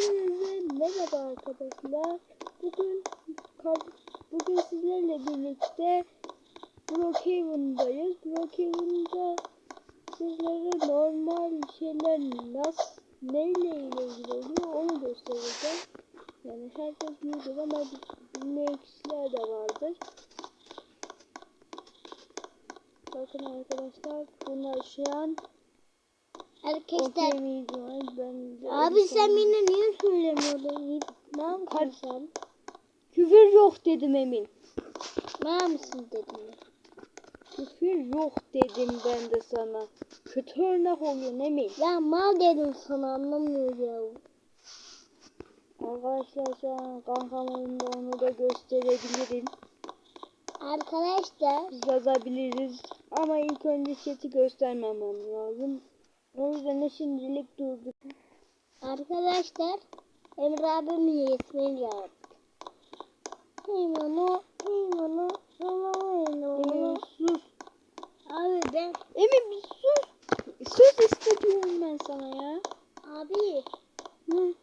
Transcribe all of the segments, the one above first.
Hepinize merhaba arkadaşlar. Bugün bugün sizlerle birlikte Brookhaven'dayız. Brookhaven'da sizlere normal şeyler nasıl neyle ilgili oluyor onu göstereceğim. Yani herkes biliyor ama bilmeyen kişiler de vardır. Bakın arkadaşlar bunlar şu an Arkadaşlar? Ben de abi sen bana niye söylemiyordun? Ne sen? Küfür yok dedim Emin. Ne mısın dedim. Küfür yok dedim ben de sana. Kötü örnek oluyor Emin. Ya mal dedim sana anlamıyor ya. Arkadaşlar şu an kankam oyunda onu da gösterebilirim. Arkadaşlar yazabiliriz. Ama ilk önce chat'i göstermemem lazım. O yüzden de şimdilik durduk. arkadaşlar Emre ismini yaptık. Heymano, heymano, heymano, Emin heymano. sus. Abi ben, Emin bir sus. Söz istiyorum ben sana ya. abi Hı.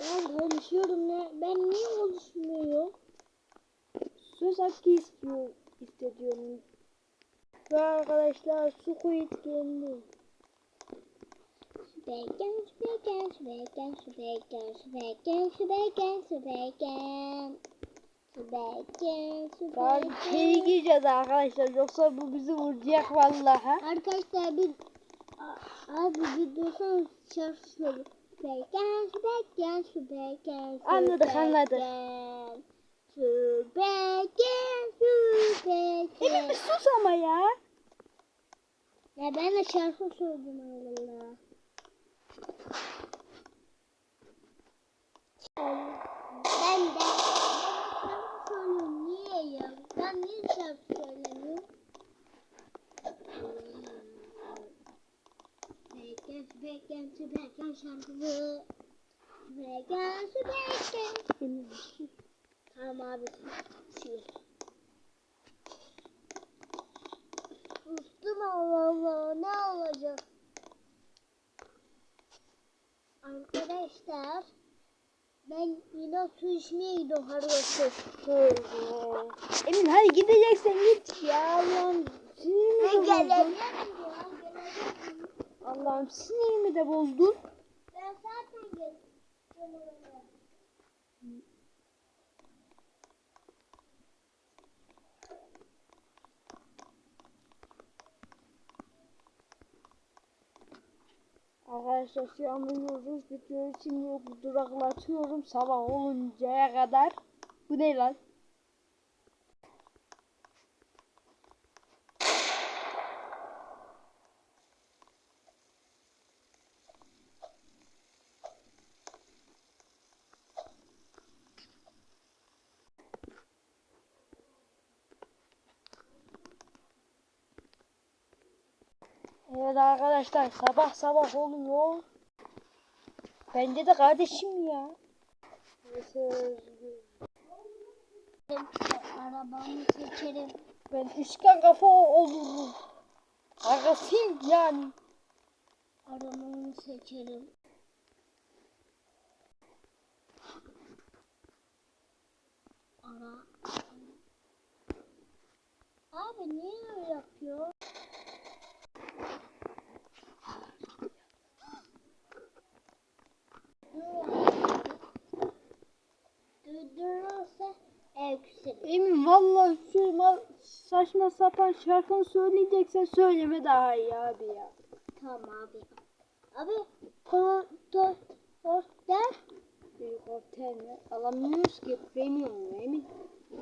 ben konuşuyorum ne? Ben niye konuşmuyorum? Söz hakkı istiyor, hissediyorum. Ve arkadaşlar Squid geldi. Süpergen, süpergen, süpergen, süpergen, süpergen, süpergen. Süpergen, Daha süpergen. içeri gireceğiz arkadaşlar. Yoksa bu bizi vuracak vallahi. Arkadaşlar bir abi bir şarkı söyle. Süpergen, süpergen, süpergen, Anladık, anladık. Süpergen, süpergen. Emin bir sus ama ya. Ya ben de şarkı söyledim Allah. Ben de şarkı söylüyorum. Niye ya? Ben niye şarkı söylemiyorum? Süpergen, süpergen. Emin bir sus. Tamam abi. Sil. Sustum Allah Allah. Ne olacak? Arkadaşlar ben yine su içmeye gidiyorum. Emin hadi gideceksen git ya. Ben gelemiyorum. Allah'ım sinirimi de bozdun. Ben zaten geleceğim. Arkadaşlar şu an uyuyoruz. Videoyu şimdi duraklatıyorum sabah oluncaya kadar. Bu ne lan? Evet arkadaşlar sabah sabah oluyor. Bence de kardeşim ya. Arabamı seçerim. Ben üçgen kafa olurum. Arkasıyım yani. Arabamı seçerim. Ara. Abi niye öyle yapıyor? Vallahi şu ma- saçma sapan şarkını söyleyeceksen söyleme daha iyi abi ya. Tamam abi. Abi der. Büyük otel mi? Alamıyoruz ki premium mu Emin?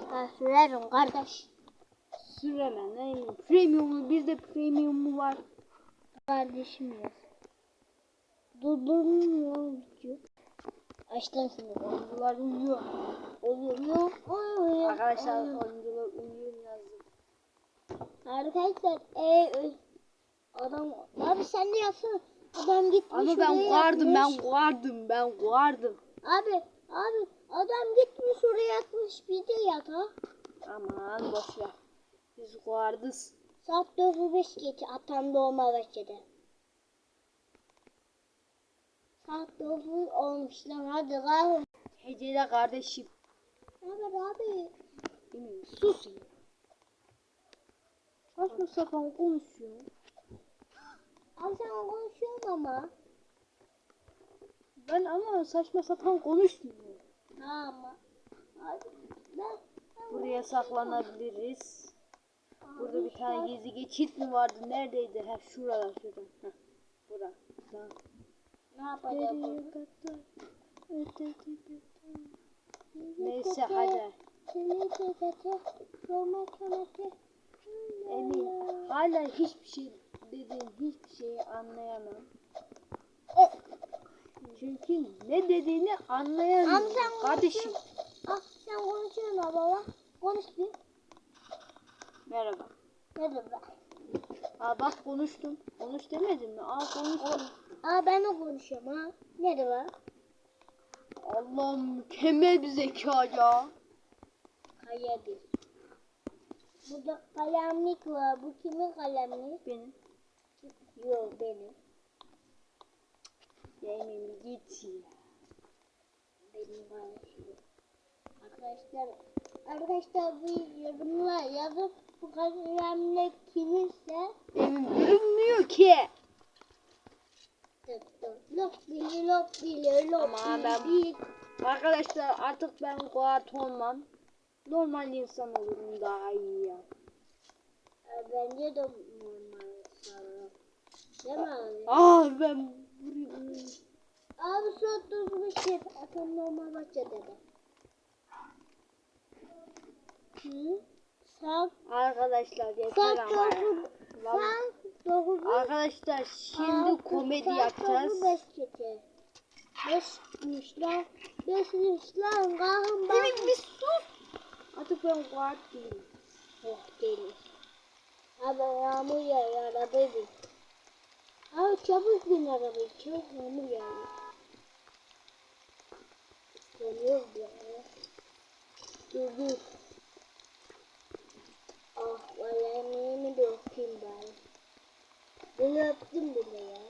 Ha sürerim kardeş. Süremem Emin. Premium mu? Bizde premium mu var? Kardeşim. Durdurmuyor video. Açtın şimdi. Oyuncular uyuyor. Uyuyor. Uyuyor. Arkadaşlar Uyuyor. oyuncular uyuyor yazdım. Arkadaşlar e, adam abi sen de yapsana. Adam gitmiş Ama ben vardım ben vardım ben vardım. Abi abi adam gitmiş oraya yatmış bir de yat ha. Aman boş ver. Biz vardız. Saat 9.05 geç atam doğma başladı. Saat 9 olmuş lan hadi kalk. Hecele kardeşim. Abi? Emin sus. Saçma sapan konuşuyor. Abi sen konuşuyorsun ama. Ben ama saçma sapan konuşmuyorum. Ama. Abi ben. ben Buraya saklanabiliriz. Burada bir Abi, tane gizli geçit mi vardı? Neredeydi? Ha şurada şurada. Ha. Bura. Tamam. Ne yapacağız? Neyse hadi. Emin hala hiçbir şey dediğin hiçbir şeyi anlayamam. E, Çünkü ne dediğini anlayamıyorum. Kardeşim. Ah sen konuşuyorsun baba. Konuş bir. Merhaba. Merhaba. Aa bak konuştum. Konuş demedim mi? Aa konuştum. Aa ben de konuşuyorum ha. Merhaba. Allah'ım mükemmel bir zeka ya. Hayırdır. Burada kalemlik var. Bu kimin kalemliği? Benim. Yok benim. Yemin git ya. Benim kardeşim. Arkadaşlar arkadaşlar bir yorumlar yazıp bu kalemlik kiminse Emin bilmiyor ki. Lop bili lop bili lop Aman bili ben- bili. Arkadaşlar artık ben guard olmam. Normal insan olurum daha iyi ya. Ee, Bence de normal sanırım. Değil mi abi? Ah ben buraya... Abi saat dokuz şey atam normal bahçede de. Hı? Saat Arkadaşlar yeter saat ama. dokuz saat dokuz Arkadaşlar şimdi komedi yapacağız. Beş gece. Beşmiş lan. Beşmiş lan. Kalkın bak. Emin bir sus. Artık ben guard değilim. Oh deli. Abi yağmur yağıyor arabaya bin. Abi çabuk bin arabaya. Çabuk yağmur yağıyor. Geliyor ya. Dur dur. Ah vallahi yemeğimi de öpeyim bari. Bunu öptüm bile ya.